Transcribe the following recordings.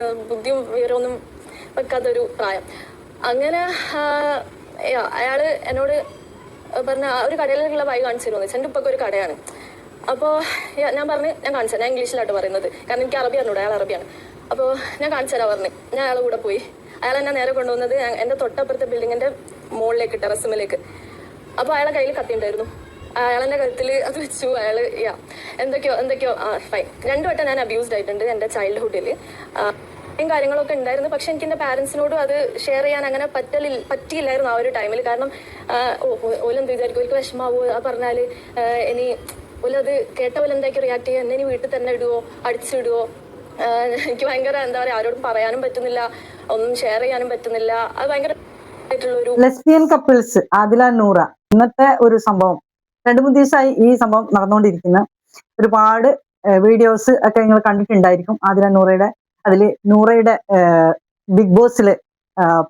ബുദ്ധിയും വിവരമൊന്നും വെക്കാത്തൊരു പ്രായം. അങ്ങനെ അയാൾ എന്നോട് പറഞ്ഞ "ആ, ഒരു കടയിലുള്ള വൈ കാണിച്ചു തരുമെന്ന് വെച്ചാൽ ഉപ്പൊക്കെ ഒരു കടയാണ്. അപ്പോൾ ഞാൻ പറഞ്ഞു ഞാൻ കാണിച്ചു ഞാൻ ഇംഗ്ലീഷിലായിട്ട് പറയുന്നത്. കാരണം എനിക്ക് അറബി അറിഞ്ഞൂടെ. അയാൾ അറബിയാണ്. അപ്പോൾ ഞാൻ കാണിച്ചു പറഞ്ഞു. ഞാൻ അയാളെ കൂടെ പോയി. അയാൾ എന്നെ നേരെ കൊണ്ടുവന്നത് എന്റെ തൊട്ടപ്പുറത്തെ ബിൽഡിങ്ങിന്റെ മുകളിലേക്ക് ടെറസിമിലേക്ക് അപ്പോൾ അയാളെ കയ്യിൽ കത്തിണ്ടായിരുന്നു അയാളെന്റെ കഴുത്തിൽ അത് വെച്ചു. അയാൾ യാ എന്തൊക്കെയോ എന്തൊക്കെയോ. ആ ഫൈൻ രണ്ടു വട്ടം ഞാൻ അബ്യൂസ്ഡ് ആയിട്ടുണ്ട് എന്റെ ചൈൽഡ്ഹുഡിൽ കാര്യങ്ങളൊക്കെ ഉണ്ടായിരുന്നു. പക്ഷെ എനിക്ക് എന്റെ പാരൻസിനോടും അത് ഷെയർ ചെയ്യാൻ അങ്ങനെ പറ്റലില്ല പറ്റിയില്ലായിരുന്നു ആ ഒരു ടൈമിൽ കാരണം ഓലെന്ത് വിചാരിക്കും? ഒരിക്കലും വിഷമാവോ? ആ പറഞ്ഞാൽ ഇനി ഓലത് കേട്ട പോലെ എന്താക്കി റിയാക്ട് ചെയ്യുക? എന്നെ ഇനി വീട്ടിൽ തന്നെ ഇടുവോ? അടിച്ചിടുവോ എനിക്ക് ഭയങ്കര എന്താ പറയുക ആരോടും പറയാനും പറ്റുന്നില്ല. ഒന്നും ഷെയർ ചെയ്യാനും പറ്റുന്നില്ല. അത് ഭയങ്കര ലെസ്ബിയൻ കപ്പിൾസ് ആദില നൂറ. ഇന്നത്തെ ഒരു സംഭവം. രണ്ടു മൂന്ന് ദിവസമായി ഈ സംഭവം നടന്നുകൊണ്ടിരിക്കുന്ന ഒരുപാട് വീഡിയോസ് ഒക്കെ നിങ്ങൾ കണ്ടിട്ടുണ്ടായിരിക്കും. ആതിര നൂറയുടെ അതിൽ നൂറയുടെ ബിഗ് ബോസിൽ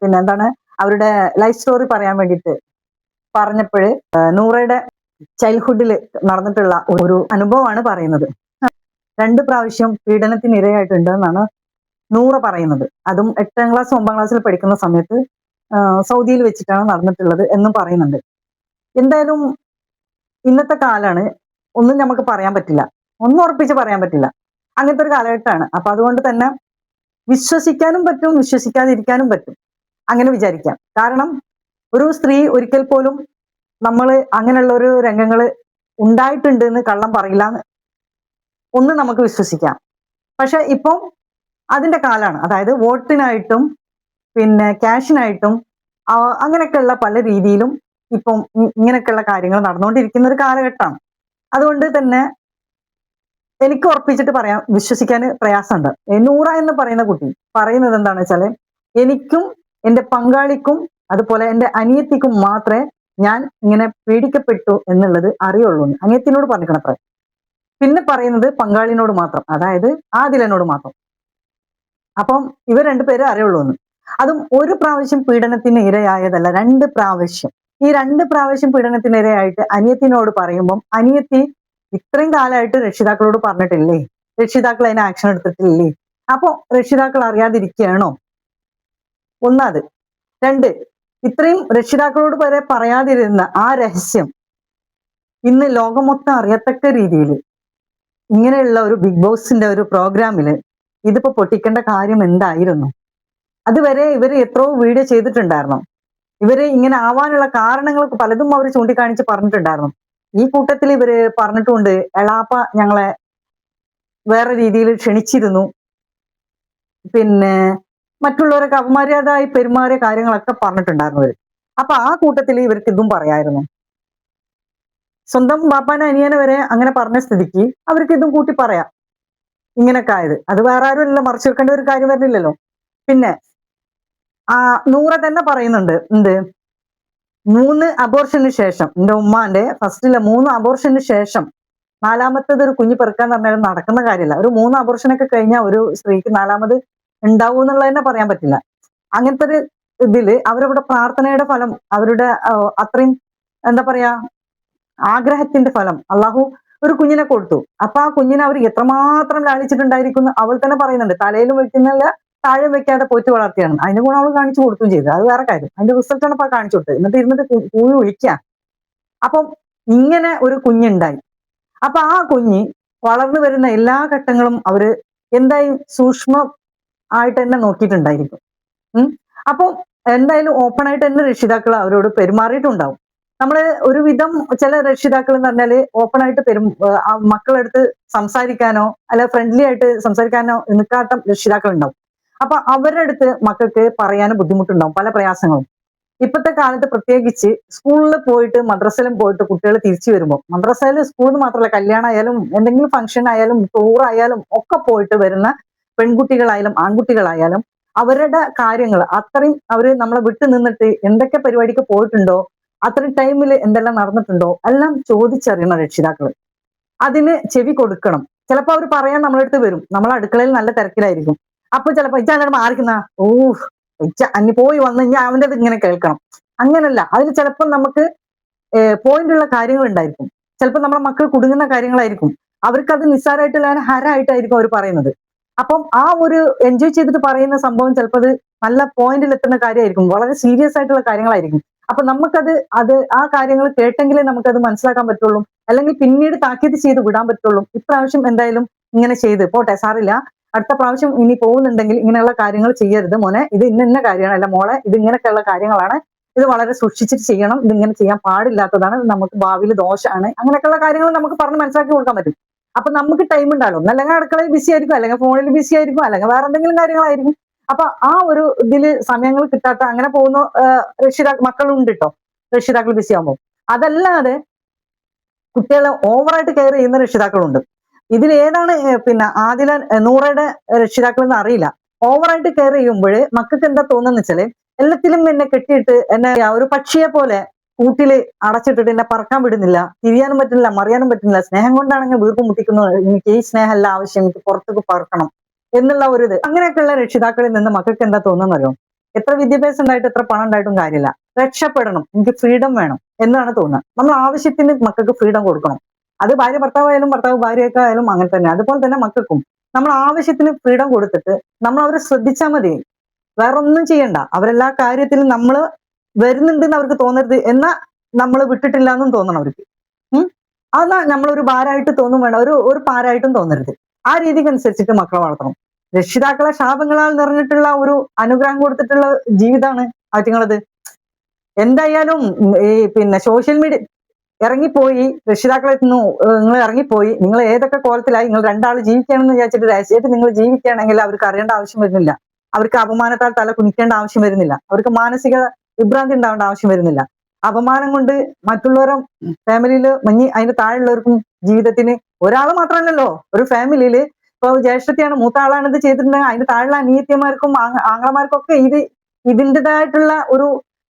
പിന്നെ എന്താണ് അവരുടെ ലൈഫ് സ്റ്റോറി പറയാൻ വേണ്ടിയിട്ട് പറഞ്ഞപ്പോൾ നൂറയുടെ ചൈൽഡ്ഹുഡിൽ നടന്നിട്ടുള്ള ഒരു അനുഭവമാണ് പറയുന്നത്. രണ്ട് പ്രാവശ്യം പീഡനത്തിന് ഇരയായിട്ടുണ്ട് എന്നാണ് നൂറ പറയുന്നത്. അതും എട്ടാം ക്ലാസ് ഒമ്പതാം ക്ലാസ്സിൽ പഠിക്കുന്ന സമയത്ത് സൗദിയിൽ വെച്ചിട്ടാണ് നടന്നിട്ടുള്ളത് എന്നും പറയുന്നുണ്ട്. എന്തായാലും ഇന്നത്തെ കാലാണ് ഒന്നും നമുക്ക് പറയാൻ പറ്റില്ല. ഒന്നും ഉറപ്പിച്ച് പറയാൻ പറ്റില്ല. അങ്ങനത്തെ ഒരു കാലഘട്ടമാണ്. അപ്പൊ അതുകൊണ്ട് തന്നെ വിശ്വസിക്കാനും പറ്റും വിശ്വസിക്കാതിരിക്കാനും പറ്റും. അങ്ങനെ വിചാരിക്കാം. കാരണം ഒരു സ്ത്രീ ഒരിക്കൽ പോലും നമ്മൾ അങ്ങനെയുള്ള ഒരു രംഗങ്ങൾ ഉണ്ടായിട്ടുണ്ട് എന്ന് കള്ളം പറയില്ല ഒന്ന് നമുക്ക് വിശ്വസിക്കാം. പക്ഷെ ഇപ്പം അതിന്റെ കാലാണ്. അതായത് വോട്ടിനായിട്ടും പിന്നെ ക്യാഷിനായിട്ടും അങ്ങനെയൊക്കെയുള്ള പല രീതിയിലും ഇപ്പം ഇങ്ങനെയൊക്കെയുള്ള കാര്യങ്ങൾ നടന്നുകൊണ്ടിരിക്കുന്ന ഒരു കാലഘട്ടമാണ് അതുകൊണ്ട് തന്നെ എനിക്ക് ഉറപ്പിച്ചിട്ട് പറയാം വിശ്വസിക്കാൻ പ്രയാസമുണ്ട്. നൂറ എന്ന് പറയുന്ന കുട്ടി പറയുന്നത് എന്താണെന്ന് വെച്ചാൽ എനിക്കും എന്റെ പങ്കാളിക്കും അതുപോലെ എന്റെ അനിയത്തിക്കും മാത്രമേ ഞാൻ ഇങ്ങനെ പീഡിക്കപ്പെട്ടു എന്നുള്ളത് അറിയുള്ളൂ. അനിയത്തിനോട് പറഞ്ഞിരിക്കണത്ര. പിന്നെ പറയുന്നത് പങ്കാളിനോട് മാത്രം അതായത് ആദിലനോട് മാത്രം. അപ്പം ഇവർ രണ്ടുപേരെ അറിയുള്ളൂ എന്ന്. അതും ഒരു പ്രാവശ്യം പീഡനത്തിന് ഇരയായതല്ല രണ്ട് പ്രാവശ്യം. ഈ രണ്ട് പ്രാവശ്യം പീഡനത്തിനിരയായിട്ട് അനിയത്തിനോട് പറയുമ്പം അനിയത്തി ഇത്രയും കാലമായിട്ട് രക്ഷിതാക്കളോട് പറഞ്ഞിട്ടില്ലേ? രക്ഷിതാക്കൾ അതിന് ആക്ഷൻ എടുത്തിട്ടില്ലേ? അപ്പോ രക്ഷിതാക്കൾ അറിയാതിരിക്കുകയാണോ? ഒന്നത്. രണ്ട് ഇത്രയും രക്ഷിതാക്കളോട് വരെ പറയാതിരുന്ന ആ രഹസ്യം ഇന്ന് ലോകം മൊത്തം അറിയത്തക്ക രീതിയിൽ ഇങ്ങനെയുള്ള ഒരു ബിഗ് ബോസിന്റെ ഒരു പ്രോഗ്രാമിൽ ഇതിപ്പോ പൊട്ടിക്കേണ്ട കാര്യം എന്തായിരുന്നു? അതുവരെ ഇവർ എത്രയോ വീഡിയോ ചെയ്തിട്ടുണ്ടായിരുന്നു. ഇവർ ഇങ്ങനെ ആവാനുള്ള കാരണങ്ങൾ പലതും അവർ ചൂണ്ടിക്കാണിച്ച് പറഞ്ഞിട്ടുണ്ടായിരുന്നു. ഈ കൂട്ടത്തിൽ ഇവർ പറഞ്ഞിട്ടുണ്ട് എളാപ്പ ഞങ്ങളെ വേറെ രീതിയിൽ ക്ഷണിച്ചിരുന്നു. പിന്നെ മറ്റുള്ളവരൊക്കെ അപമര്യാദയായി പെരുമാറിയ കാര്യങ്ങളൊക്കെ പറഞ്ഞിട്ടുണ്ടായിരുന്നു ഇവർ. അപ്പൊ ആ കൂട്ടത്തിൽ ഇവർക്ക് ഇതും പറയായിരുന്നു. സ്വന്തം ബാപ്പാനെ അനിയനെ വരെ അങ്ങനെ പറഞ്ഞ സ്ഥിതിക്ക് അവർക്ക് ഇതും കൂട്ടി പറയാം. ഇങ്ങനൊക്കെ ആയത്. അത് വേറെ ആരും അല്ല മറച്ചു വെക്കേണ്ട ഒരു കാര്യം വരുന്നില്ലല്ലോ. പിന്നെ ആ നൂറ തന്നെ പറയുന്നുണ്ട്. എന്ത്? മൂന്ന് അബോർഷന് ശേഷം. എന്റെ ഉമ്മാന്റെ ഫസ്റ്റിലെ മൂന്ന് അബോർഷന് ശേഷം. നാലാമത്തത് ഒരു കുഞ്ഞ് പെറുക്കാൻ പറഞ്ഞാൽ നടക്കുന്ന കാര്യമല്ല ഒരു മൂന്ന് അബോർഷനൊക്കെ കഴിഞ്ഞാൽ ഒരു സ്ത്രീക്ക് നാലാമത് ഉണ്ടാവും എന്നുള്ളത് തന്നെ പറയാൻ പറ്റില്ല. അങ്ങനത്തെ ഒരു ഇതിൽ അവരവിടെ പ്രാർത്ഥനയുടെ ഫലം അവരുടെ അത്രയും എന്താ പറയാ ആഗ്രഹത്തിന്റെ ഫലം അള്ളാഹു ഒരു കുഞ്ഞിനെ കൊടുത്തു. അപ്പൊ ആ കുഞ്ഞിനെ അവർ എത്രമാത്രം ലാളിച്ചിട്ടുണ്ടായിരിക്കുന്നു അവൾ തന്നെ പറയുന്നുണ്ട്. തലയിലും വെക്കുന്നില്ല താഴെ വെക്കാതെ പോറ്റി വളർത്തിയാണ്. അതിന്റെ ഗുണം അവൾ കാണിച്ചു കൊടുക്കുകയും ചെയ്തു. അത് വേറെ കാര്യം. അതിന്റെ റിസൾട്ട് ആണ് അപ്പൊ കാണിച്ചു കൊടുത്തത്. എന്നിട്ട് ഇരുന്നിട്ട് കൂവി വിളിക്കുക അപ്പം ഇങ്ങനെ ഒരു കുഞ്ഞുണ്ടായി. അപ്പൊ ആ കുഞ്ഞ് വളർന്നു വരുന്ന എല്ലാ ഘട്ടങ്ങളും അവർ എന്തായാലും സൂക്ഷ്മ ആയിട്ട് തന്നെ നോക്കിയിട്ടുണ്ടായിരിക്കും. ഉം. അപ്പൊ എന്തായാലും ഓപ്പൺ ആയിട്ട് തന്നെ രക്ഷിതാക്കൾ അവരോട് പെരുമാറിയിട്ടുണ്ടാവും. നമ്മൾ ഒരുവിധം ചില രക്ഷിതാക്കൾ എന്ന് പറഞ്ഞാൽ ഓപ്പൺ ആയിട്ട് പെരും മക്കളെടുത്ത് സംസാരിക്കാനോ അല്ല ഫ്രണ്ട്ലി ആയിട്ട് സംസാരിക്കാനോ നിൽക്കാത്ത രക്ഷിതാക്കൾ ഉണ്ടാവും അപ്പൊ അവരുടെ അടുത്ത് മക്കൾക്ക് പറയാനും ബുദ്ധിമുട്ടുണ്ടാവും പല പ്രയാസങ്ങളും. ഇപ്പോഴത്തെ കാലത്ത് പ്രത്യേകിച്ച് സ്കൂളിൽ പോയിട്ട് മദ്രസയിലും പോയിട്ട് കുട്ടികൾ തിരിച്ചു വരുമ്പോൾ മദ്രസയിൽ സ്കൂളിൽ മാത്രമല്ല കല്യാണം ആയാലും എന്തെങ്കിലും ഫംഗ്ഷൻ ആയാലും ടൂർ ആയാലും ഒക്കെ പോയിട്ട് വരുന്ന പെൺകുട്ടികളായാലും ആൺകുട്ടികളായാലും അവരുടെ കാര്യങ്ങൾ അത്രയും അവർ നമ്മളെ വിട്ടു നിന്നിട്ട് എന്തൊക്കെ പരിപാടിക്ക് പോയിട്ടുണ്ടോ അത്രയും ടൈമിൽ എന്തെല്ലാം നടന്നിട്ടുണ്ടോ എല്ലാം ചോദിച്ചറിയണം രക്ഷിതാക്കൾ. അതിന് ചെവി കൊടുക്കണം. ചിലപ്പോൾ അവർ പറയാൻ നമ്മളെ അടുത്ത് വരും. നമ്മൾ അടുക്കളയിൽ നല്ല തിരക്കിലായിരിക്കും. അപ്പൊ ചിലപ്പോ ഇജ്ജ അങ്ങനെ മാറിക്കുന്ന. ഓ ഇച്ച അന്നി പോയി വന്ന് ഞാൻ അവന്റെ ഇങ്ങനെ കേൾക്കണം. അങ്ങനല്ല. അതിൽ ചിലപ്പോൾ നമുക്ക് പോയിന്റുള്ള കാര്യങ്ങൾ ഉണ്ടായിരിക്കും. ചിലപ്പോൾ നമ്മുടെ മക്കൾ കുടുങ്ങുന്ന കാര്യങ്ങളായിരിക്കും. അവർക്ക് അത് നിസ്സാരമായിട്ടുള്ള ഹരായിട്ടായിരിക്കും അവർ പറയുന്നത്. അപ്പം ആ ഒരു എൻജോയ് ചെയ്തിട്ട് പറയുന്ന സംഭവം ചിലപ്പോൾ അത് നല്ല പോയിന്റിൽ എത്തുന്ന കാര്യമായിരിക്കും. വളരെ സീരിയസ് ആയിട്ടുള്ള കാര്യങ്ങളായിരിക്കും. അപ്പൊ നമുക്കത് അത് ആ കാര്യങ്ങൾ കേട്ടെങ്കിലേ നമുക്കത് മനസ്സിലാക്കാൻ പറ്റുള്ളൂ. അല്ലെങ്കിൽ പിന്നീട് താക്കീത് ചെയ്ത് വിടാൻ പറ്റുള്ളൂ. ഇപ്രാവശ്യം എന്തായാലും ഇങ്ങനെ ചെയ്ത്. പോട്ടെ സാറില്ല അടുത്ത പ്രാവശ്യം ഇനി പോകുന്നുണ്ടെങ്കിൽ ഇങ്ങനെയുള്ള കാര്യങ്ങൾ ചെയ്യരുത് മോനെ. ഇത് ഇന്ന ഇന്ന കാര്യമാണ് അല്ല മോളെ. ഇത് ഇങ്ങനെയൊക്കെയുള്ള കാര്യങ്ങളാണ്. ഇത് വളരെ സൂക്ഷിച്ചിട്ട് ചെയ്യണം. ഇത് ഇങ്ങനെ ചെയ്യാൻ പാടില്ലാത്തതാണ്. നമുക്ക് ഭാവിയിൽ ദോഷമാണ് അങ്ങനെയൊക്കെയുള്ള കാര്യങ്ങൾ നമുക്ക് പറഞ്ഞ് മനസ്സിലാക്കി കൊടുക്കാൻ പറ്റും. അപ്പൊ നമുക്ക് ടൈം ഉണ്ടാവും അല്ലെങ്കിൽ അടുക്കളയിൽ ബിസി ആയിരിക്കും അല്ലെങ്കിൽ ഫോണിൽ ബിസി ആയിരിക്കും അല്ലെങ്കിൽ വേറെ എന്തെങ്കിലും കാര്യങ്ങളായിരിക്കും. അപ്പൊ ആ ഒരു ഇതിൽ സമയങ്ങൾ കിട്ടാത്ത അങ്ങനെ പോകുന്ന രക്ഷിതാക്കൾ മക്കളുണ്ട് കേട്ടോ രക്ഷിതാക്കൾ ബിസി ആകുമ്പോൾ അതല്ലാതെ കുട്ടികളെ ഓവറായിട്ട് കെയർ ചെയ്യുന്ന രക്ഷിതാക്കളുണ്ട്. ഇതിൽ ഏതാണ് പിന്നെ ആദില നൂറയുടെ രക്ഷിതാക്കൾ എന്ന് അറിയില്ല. ഓവറായിട്ട് കെയർ ചെയ്യുമ്പോൾ മക്കൾക്ക് എന്താ തോന്നുന്ന വെച്ചാൽ എല്ലാത്തിലും എന്നെ കെട്ടിയിട്ട് എന്നെ ഒരു പക്ഷിയെ പോലെ കൂട്ടിൽ അടച്ചിട്ടിട്ട് എന്നെ പറക്കാൻ വിടുന്നില്ല തിരിയാനും പറ്റുന്നില്ല മറിയാനും പറ്റുന്നില്ല സ്നേഹം കൊണ്ടാണെങ്കിൽ വീർപ്പ് മുട്ടിക്കുന്നത്. എനിക്ക് ഈ സ്നേഹമല്ല ആവശ്യം എനിക്ക് പുറത്തേക്ക് പറക്കണം എന്നുള്ള ഒരു ഇത്. അങ്ങനെയൊക്കെയുള്ള രക്ഷിതാക്കളിൽ നിന്ന് മക്കൾക്ക് എന്താ തോന്നുന്നറിയോ എത്ര വിദ്യാഭ്യാസം ഉണ്ടായിട്ട് എത്ര പണം ഉണ്ടായിട്ടും കാര്യമില്ല. രക്ഷപ്പെടണം എനിക്ക് ഫ്രീഡം വേണം എന്നാണ് തോന്നുന്നത്. നമ്മൾ ആവശ്യത്തിന് മക്കൾക്ക് ഫ്രീഡം കൊടുക്കണം. അത് ഭാര്യ ഭർത്താവായാലും ഭർത്താവ് ഭാര്യയൊക്കെ അങ്ങനെ തന്നെ. അതുപോലെ തന്നെ മക്കൾക്കും. നമ്മൾ ആവശ്യത്തിന് ഫ്രീഡം കൊടുത്തിട്ട് നമ്മൾ അവരെ ശ്രദ്ധിച്ചാൽ മതി. വേറെ ഒന്നും ചെയ്യണ്ട. അവരെല്ലാ കാര്യത്തിലും നമ്മൾ വരുന്നുണ്ടെന്ന് അവർക്ക് തോന്നരുത് എന്നാ നമ്മൾ വിട്ടിട്ടില്ല എന്നും തോന്നണം അവർക്ക്. അതാ നമ്മളൊരു ഭാരമായിട്ട് തോന്നും വേണ്ട. ഒരു ഒരു പാരായിട്ടും തോന്നരുത്. ആ രീതിക്ക് അനുസരിച്ചിട്ട് മക്കളെ വളർത്തണം. രക്ഷിതാക്കളെ ശാപങ്ങളാൽ നിറഞ്ഞിട്ടുള്ള ഒരു അനുഗ്രഹം കൊടുത്തിട്ടുള്ള ജീവിതമാണ് ആറ്റുങ്ങളത്. എന്തായാലും ഈ പിന്നെ സോഷ്യൽ മീഡിയ ഇറങ്ങിപ്പോയി രക്ഷിതാക്കളെ നിങ്ങൾ ഇറങ്ങിപ്പോയി നിങ്ങൾ ഏതൊക്കെ കോലത്തിലായി നിങ്ങൾ രണ്ടാൾ ജീവിക്കണമെന്ന് വിചാരിച്ചിട്ട് രഹസ്യമായിട്ട് നിങ്ങൾ ജീവിക്കുകയാണെങ്കിൽ അവർക്ക് അറിയേണ്ട ആവശ്യം വരുന്നില്ല. അവർക്ക് അപമാനത്താൽ തല കുനിക്കേണ്ട ആവശ്യം വരുന്നില്ല. അവർക്ക് മാനസിക വിഭ്രാന്തി ഉണ്ടാവേണ്ട ആവശ്യം വരുന്നില്ല. അപമാനം കൊണ്ട് മറ്റുള്ളവരും ഫാമിലിയിൽ മഞ്ഞി അതിന്റെ താഴെയുള്ളവർക്കും ജീവിതത്തിന് ഒരാൾ മാത്രമല്ലല്ലോ ഒരു ഫാമിലിയിൽ ഇപ്പൊ ജ്യേഷ്ഠത്തെയാണ് മൂത്ത ആളാണ് ഇത് ചെയ്തിട്ടുണ്ടെങ്കിൽ അതിന്റെ താഴെയുള്ള അനിയത്തിയമാർക്കും ആങ്ങ- ആങ്ങളമാർക്കും ഒക്കെ ഇത് ഇതിന്റെതായിട്ടുള്ള ഒരു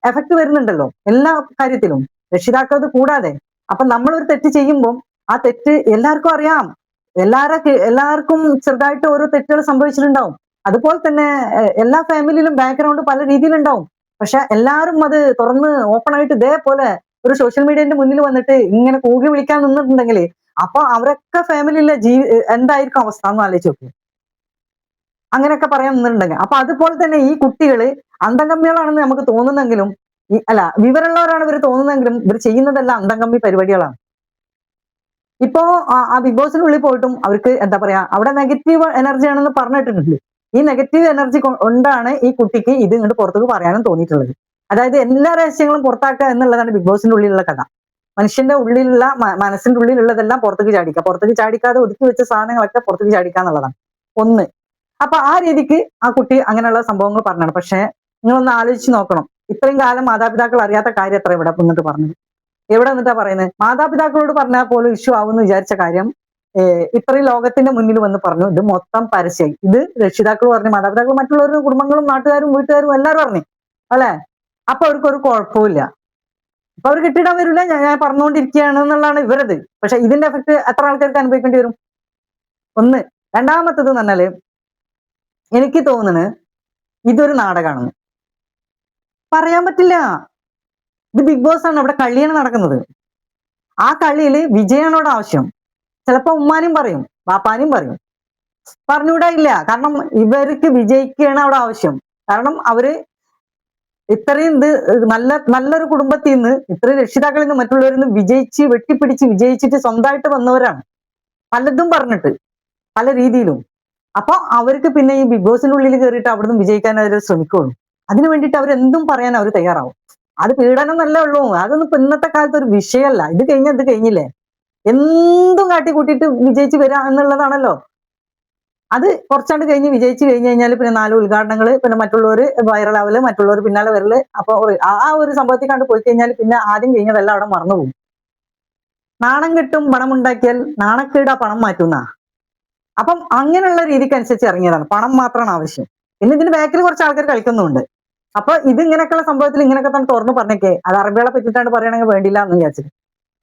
എഫക്ട് വരുന്നുണ്ടല്ലോ എല്ലാ കാര്യത്തിലും. രക്ഷിതാക്കളത് കൂടാതെ. അപ്പൊ നമ്മൾ ഒരു തെറ്റ് ചെയ്യുമ്പോൾ ആ തെറ്റ് എല്ലാവർക്കും അറിയാം. എല്ലാരെ എല്ലാവർക്കും ചെറുതായിട്ട് ഓരോ തെറ്റുകൾ സംഭവിച്ചിട്ടുണ്ടാവും. അതുപോലെ തന്നെ എല്ലാ ഫാമിലിയിലും ബാക്ക്ഗ്രൗണ്ട് പല രീതിയിലുണ്ടാവും. പക്ഷെ എല്ലാവരും അത് തുറന്ന് ഓപ്പൺ ആയിട്ട് ഇതേപോലെ ഒരു സോഷ്യൽ മീഡിയന്റെ മുന്നിൽ വന്നിട്ട് ഇങ്ങനെ കൂകി വിളിക്കാൻ നിന്നിട്ടുണ്ടെങ്കിൽ അപ്പൊ അവരൊക്കെ ഫാമിലിയിലെ ജീ എന്തായിരിക്കും അവസ്ഥ എന്ന് ആലോചിച്ച് നോക്ക്. അങ്ങനെയൊക്കെ പറയാൻ നിന്നിട്ടുണ്ടെങ്കിൽ. അപ്പൊ അതുപോലെ തന്നെ ഈ കുട്ടികൾ അന്തംഗമ്യകളാണെന്ന് നമുക്ക് തോന്നുന്നെങ്കിലും അല്ല വിവരമുള്ളവരാണ് ഇവർ തോന്നുന്നതെങ്കിലും ഇവർ ചെയ്യുന്നതെല്ലാം അന്തംകമ്മി പരിപാടികളാണ്. ഇപ്പോ ആ- ബിഗ് ബോസിനുള്ളിൽ പോയിട്ടും അവർക്ക് എന്താ പറയാ അവിടെ നെഗറ്റീവ് എനർജി ആണെന്ന് പറഞ്ഞിട്ടുണ്ട് ഈ നെഗറ്റീവ് എനർജി കൊണ്ടാണ് ഈ കുട്ടിക്ക് ഇത് ഇങ്ങോട്ട് പുറത്തേക്ക് പറയാനും തോന്നിയിട്ടുള്ളത്. അതായത് എല്ലാ രഹസ്യങ്ങളും പുറത്താക്കുക എന്നുള്ളതാണ് ബിഗ് ബോസിന്റെ ഉള്ളിലുള്ള കഥ. മനുഷ്യന്റെ ഉള്ളിലുള്ള മനസ്സിന്റെ ഉള്ളിലുള്ളതെല്ലാം പുറത്തേക്ക് ചാടിക്കുക. പുറത്തേക്ക് ചാടിക്കാതെ ഒതുക്കി വെച്ച സാധനങ്ങളൊക്കെ പുറത്തേക്ക് ചാടിക്കുക എന്നുള്ളതാണ്. ഒന്ന്. അപ്പൊ ആ രീതിക്ക് ആ കുട്ടി അങ്ങനെയുള്ള സംഭവങ്ങൾ പറഞ്ഞാണ്. പക്ഷെ നിങ്ങളൊന്ന് ആലോചിച്ച് നോക്കണം. ഇത്രയും കാലം മാതാപിതാക്കൾ അറിയാത്ത കാര്യം എത്ര ഇവിടെ എന്നിട്ട് പറഞ്ഞത്? എവിടെ എന്നിട്ടാ പറയുന്നത്? മാതാപിതാക്കളോട് പറഞ്ഞാൽ പോലും ഇഷ്യൂ ആവുമെന്ന് വിചാരിച്ച കാര്യം ഇത്രയും ലോകത്തിന്റെ മുന്നിൽ വന്ന് പറഞ്ഞു. ഇത് മൊത്തം പരസ്യമായി ഇത് രക്ഷിതാക്കൾ പറഞ്ഞു മാതാപിതാക്കൾ മറ്റുള്ളവരും കുടുംബങ്ങളും നാട്ടുകാരും വീട്ടുകാരും എല്ലാവരും പറഞ്ഞു അല്ലെ? അപ്പൊ അവർക്ക് ഒരു കുഴപ്പമില്ല അപ്പൊ അവർ കിട്ടിയിടാൻ വരില്ല. ഞാൻ ഞാൻ പറഞ്ഞുകൊണ്ടിരിക്കുകയാണ് എന്നുള്ളതാണ് ഇവരത്. പക്ഷെ ഇതിന്റെ എഫക്ട് എത്ര ആൾക്കാർക്ക് അനുഭവിക്കേണ്ടി വരും? ഒന്ന്. രണ്ടാമത്തത് എന്ന് പറഞ്ഞാൽ എനിക്ക് തോന്നുന്നത് ഇതൊരു നാടകമാണെന്ന് പറയാൻ പറ്റില്ല. ഇത് ബിഗ് ബോസ് ആണ്. അവിടെ കളിയാണ് നടക്കുന്നത്. ആ കളിയിൽ വിജയാണ് ആവശ്യം. ചിലപ്പോ ഉമ്മാനും പറയും ബാപ്പാനും പറയും. പറഞ്ഞുകൂടാ ഇല്ല. കാരണം ഇവർക്ക് വിജയിക്കുകയാണ് അവിടെ ആവശ്യം. കാരണം അവർ ഇത്രയും ഇത് നല്ല നല്ലൊരു കുടുംബത്തിൽ നിന്ന് ഇത്രയും രക്ഷിതാക്കളിൽ നിന്ന് മറ്റുള്ളവരിൽ നിന്ന് വിജയിച്ച് വെട്ടിപ്പിടിച്ച് വിജയിച്ചിട്ട് സ്വന്തമായിട്ട് വന്നവരാണ്. പലതും പറഞ്ഞിട്ട് പല രീതിയിലും. അപ്പൊ അവർക്ക് പിന്നെ ഈ ബിഗ് ബോസിനുള്ളിൽ കയറിയിട്ട് അവിടുന്ന് വിജയിക്കാൻ അവർ ശ്രമിക്കുള്ളൂ. അതിനു വേണ്ടിയിട്ട് അവർ എന്തും പറയാൻ അവർ തയ്യാറാവും. അത് പീഡനം നല്ല ഉള്ളൂ. അതൊന്നും ഇപ്പൊ ഇന്നത്തെ കാലത്ത് ഒരു വിഷയമല്ല. ഇത് കഴിഞ്ഞ ഇത് കഴിഞ്ഞില്ലേ? എന്തും കാട്ടി കൂട്ടിയിട്ട് വിജയിച്ച് വരാ എന്നുള്ളതാണല്ലോ. അത് കുറച്ചാണ്ട് കഴിഞ്ഞ് വിജയിച്ച് കഴിഞ്ഞ് കഴിഞ്ഞാൽ പിന്നെ നാല് ഉദ്ഘാടനങ്ങൾ പിന്നെ മറ്റുള്ളവർ വൈറലാവൽ മറ്റുള്ളവർ പിന്നാലെ വരൽ. അപ്പൊ ആ ഒരു സംഭവത്തിൽ കണ്ട് പോയി കഴിഞ്ഞാൽ പിന്നെ ആദ്യം കഴിഞ്ഞതെല്ലാം അവിടെ മറന്നുപോകും നാണം കിട്ടും പണം ഉണ്ടാക്കിയാൽ നാണക്കേടാ പണം മാറ്റുന്ന. അപ്പം അങ്ങനെയുള്ള രീതിക്ക് അനുസരിച്ച് ഇറങ്ങിയതാണ്. പണം മാത്രമാണ് ആവശ്യം. പിന്നെ ഇതിന്റെ ബാക്കിൽ കുറച്ച് ആൾക്കാർ കളിക്കുന്നുണ്ട് അപ്പൊ ഇത് ഇങ്ങനെയൊക്കെയുള്ള സംഭവത്തിൽ ഇങ്ങനെയൊക്കെ തന്നെ തുറന്നു പറഞ്ഞേക്കെ. അത് അറബികളെ പറ്റിയിട്ടാണ് പറയണമെങ്കിൽ വേണ്ടില്ല എന്ന് വിചാരിച്ചിട്ട്.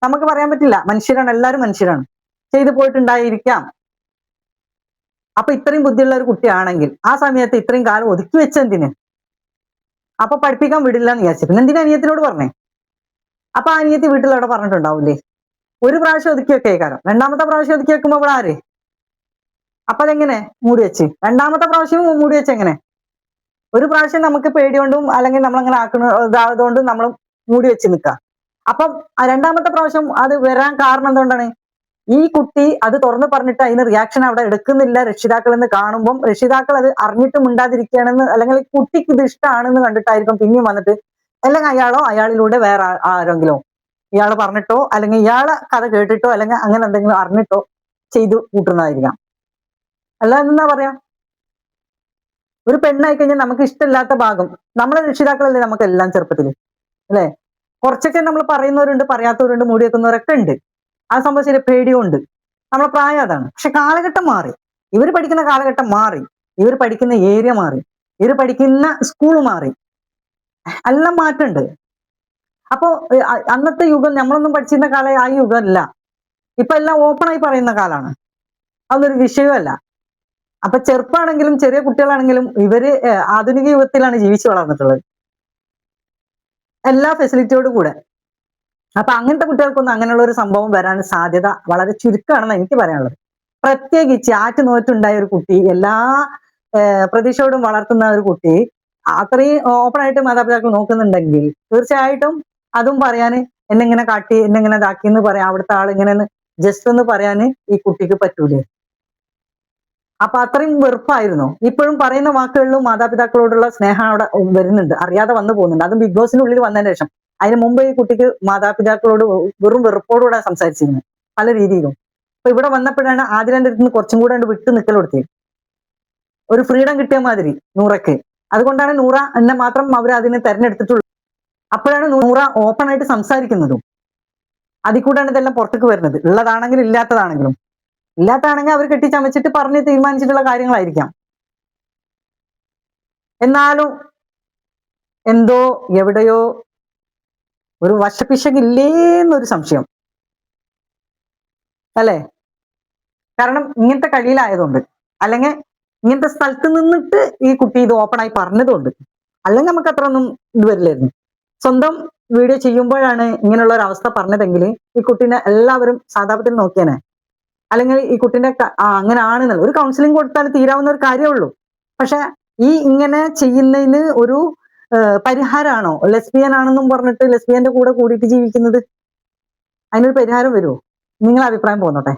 നമുക്ക് പറയാൻ പറ്റില്ല. മനുഷ്യരാണ്. എല്ലാവരും മനുഷ്യരാണ്. ചെയ്തു പോയിട്ടുണ്ടായിരിക്കാം. അപ്പൊ ഇത്രയും ബുദ്ധിയുള്ള ഒരു കുട്ടിയാണെങ്കിൽ ആ സമയത്ത് ഇത്രയും കാലം ഒതുക്കി വെച്ചെന്തിന് അപ്പൊ പഠിപ്പിക്കാൻ വിടില്ല എന്ന് വിചാരിച്ചു. പിന്നെ എന്തിനാ അനിയത്തിനോട് പറഞ്ഞേ? അപ്പൊ ആ അനിയത്തി വീട്ടിൽ അവിടെ പറഞ്ഞിട്ടുണ്ടാവില്ലേ ഒരു പ്രാവശ്യം ഒതുക്കി വെക്കേക്കാരം രണ്ടാമത്തെ പ്രാവശ്യം ഒതുക്കി വെക്കുമ്പോ ഇവിടെ ആര്? അപ്പൊ അതെങ്ങനെ? മൂടി വെച്ച്. രണ്ടാമത്തെ പ്രാവശ്യം മൂടി വെച്ച് എങ്ങനെ? ഒരു പ്രാവശ്യം നമുക്ക് പേടിയോണ്ടും അല്ലെങ്കിൽ നമ്മൾ അങ്ങനെ ആക്കുന്ന ഇതായതുകൊണ്ടും നമ്മൾ മൂടി വെച്ച് നിൽക്കുക. അപ്പം രണ്ടാമത്തെ പ്രാവശ്യം അത് വരാൻ കാരണം എന്തുകൊണ്ടാണ്? ഈ കുട്ടി അത് തുറന്നു പറഞ്ഞിട്ട് അതിന് റിയാക്ഷൻ അവിടെ എടുക്കുന്നില്ല രക്ഷിതാക്കൾ എന്ന് കാണുമ്പം. രക്ഷിതാക്കൾ അത് അറിഞ്ഞിട്ടും മിണ്ടാതിരിക്കുകയാണെന്ന് അല്ലെങ്കിൽ കുട്ടിക്ക് ഇത് ഇഷ്ടമാണെന്ന് കണ്ടിട്ടായിരിക്കും പിന്നെയും വന്നിട്ട് അല്ലെങ്കിൽ അയാളോ അയാളിലൂടെ വേറെ ആരെങ്കിലും ഇയാൾ പറഞ്ഞിട്ടോ അല്ലെങ്കിൽ ഇയാളെ കഥ കേട്ടിട്ടോ അല്ലെങ്കിൽ അങ്ങനെ എന്തെങ്കിലും അറിഞ്ഞിട്ടോ ചെയ്തു കൂട്ടുന്നതായിരിക്കാം. അല്ല എന്നാ പറയാ? ഒരു പെണ്ണായി കഴിഞ്ഞാൽ നമുക്ക് ഇഷ്ടമില്ലാത്ത ഭാഗം. നമ്മളെ രക്ഷിതാക്കളല്ലേ നമുക്ക് എല്ലാം ചെറുപ്പത്തിൽ അല്ലെ? കുറച്ചൊക്കെ നമ്മൾ പറയുന്നവരുണ്ട് പറയാത്തവരുണ്ട് മൂടി വെക്കുന്നവരൊക്കെ ഉണ്ട്. ആ ശരി പേടിയുണ്ട്. നമ്മളെ പ്രായം അതാണ്. പക്ഷെ കാലഘട്ടം മാറി. ഇവർ പഠിക്കുന്ന കാലഘട്ടം മാറി. ഇവർ പഠിക്കുന്ന ഏരിയ മാറി. ഇവർ പഠിക്കുന്ന സ്കൂൾ മാറി. എല്ലാം മാറ്റുണ്ട്. അപ്പോ അന്നത്തെ യുഗം നമ്മളൊന്നും പഠിച്ചിരുന്ന കാലം ആ യുഗമല്ല. ഇപ്പൊ എല്ലാം ഓപ്പണായി പറയുന്ന കാലാണ്. അതൊരു വിഷയമല്ല. അപ്പൊ ചെറുപ്പാണെങ്കിലും ചെറിയ കുട്ടികളാണെങ്കിലും ഇവർ ആധുനിക യുഗത്തിലാണ് ജീവിച്ചു വളർന്നിട്ടുള്ളത്. എല്ലാ ഫെസിലിറ്റിയോട് കൂടെ. അപ്പൊ അങ്ങനത്തെ കുട്ടികൾക്കൊന്നും അങ്ങനെയുള്ള ഒരു സംഭവം വരാൻ സാധ്യത വളരെ ചുരുക്കമാണെന്ന് എനിക്ക് പറയാനുള്ളത്. പ്രത്യേകിച്ച് ആറ്റ് നോറ്റുണ്ടായ ഒരു കുട്ടി എല്ലാ പ്രതീക്ഷയോടും വളർത്തുന്ന ഒരു കുട്ടി അത്രയും ഓപ്പൺ ആയിട്ട് മാതാപിതാക്കൾ നോക്കുന്നുണ്ടെങ്കിൽ തീർച്ചയായിട്ടും അതും പറയാന് എന്നെ ഇങ്ങനെ കാട്ടി എന്നെ ഇങ്ങനെ ഇതാക്കി എന്ന് പറയാം അവിടുത്തെ ആൾ ഇങ്ങനെ ജസ്റ്റ് ഒന്ന് പറയാന് ഈ കുട്ടിക്ക് പറ്റൂലേ? അപ്പൊ അത്രയും വെറുപ്പായിരുന്നു. ഇപ്പോഴും പറയുന്ന വാക്കുകളിലും മാതാപിതാക്കളോടുള്ള സ്നേഹം അവിടെ വരുന്നുണ്ട്. അറിയാതെ വന്നു പോകുന്നുണ്ട്. അതും ബിഗ് ബോസിന്റെ ഉള്ളിൽ വന്നതിന് ശേഷം. അതിന് മുമ്പ് ഈ കുട്ടിക്ക് മാതാപിതാക്കളോട് വെറും വെറുപ്പോടുകൂടെ സംസാരിച്ചിരുന്നത് പല രീതിയിലും. അപ്പൊ ഇവിടെ വന്നപ്പോഴാണ് ആദിലന്റെ അടുത്ത് നിന്ന് കുറച്ചും കൂടെ വിട്ട് നിൽക്കൽ കൊടുത്തത്. ഒരു ഫ്രീഡം കിട്ടിയ മാതിരി നൂറയ്ക്ക് അതുകൊണ്ടാണ് നൂറ എന്നെ മാത്രം അവർ അതിനെ തെരഞ്ഞെടുത്തിട്ടുള്ളത് അപ്പോഴാണ് നൂറ ഓപ്പൺ ആയിട്ട് സംസാരിക്കുന്നതും. അതിൽ കൂടെയാണ് ഇതെല്ലാം പുറത്തേക്ക് വരുന്നത്. ഉള്ളതാണെങ്കിലും ഇല്ലാത്തതാണെങ്കിലും. ഇല്ലാത്തതാണെങ്കിൽ അവർ കെട്ടിച്ചമച്ചിട്ട് പറഞ്ഞ് തീരുമാനിച്ചിട്ടുള്ള കാര്യങ്ങളായിരിക്കാം. എന്നാലും എന്തോ എവിടെയോ ഒരു വശപിശകില്ലേന്നൊരു സംശയം. അല്ലേ? കാരണം ഇങ്ങനത്തെ കഴിയിലായതുകൊണ്ട് അല്ലെങ്കിൽ ഇങ്ങനത്തെ സ്ഥലത്ത് നിന്നിട്ട് ഈ കുട്ടി ഇത് ഓപ്പൺ ആയി പറഞ്ഞതുകൊണ്ട്. അല്ലെങ്കിൽ നമുക്ക് അത്ര ഒന്നും ഇത് വരില്ലായിരുന്നു. സ്വന്തം വീഡിയോ ചെയ്യുമ്പോഴാണ് ഇങ്ങനെയുള്ള ഒരു അവസ്ഥ പറഞ്ഞതെങ്കിൽ ഈ കുട്ടീനെ എല്ലാവരും സാധാപത്തിൽ നോക്കിയേനെ. അല്ലെങ്കിൽ ഈ കുട്ടിന്റെ അങ്ങനെ ആണെന്നുള്ള ഒരു കൗൺസിലിംഗ് കൊടുത്താൽ തീരാവുന്ന ഒരു കാര്യമുള്ളൂ പക്ഷെ ഈ ഇങ്ങനെ ചെയ്യുന്നതിന് ഒരു പരിഹാരമാണോ ലെസ്ബിയൻ ആണെന്നും പറഞ്ഞിട്ട് ലെസ്ബിയന്റെ കൂടെ കൂടിയിട്ട് ജീവിക്കുന്നത്? അതിനൊരു പരിഹാരം വരുമോ നിങ്ങളെ അഭിപ്രായം പോന്നോട്ടെ.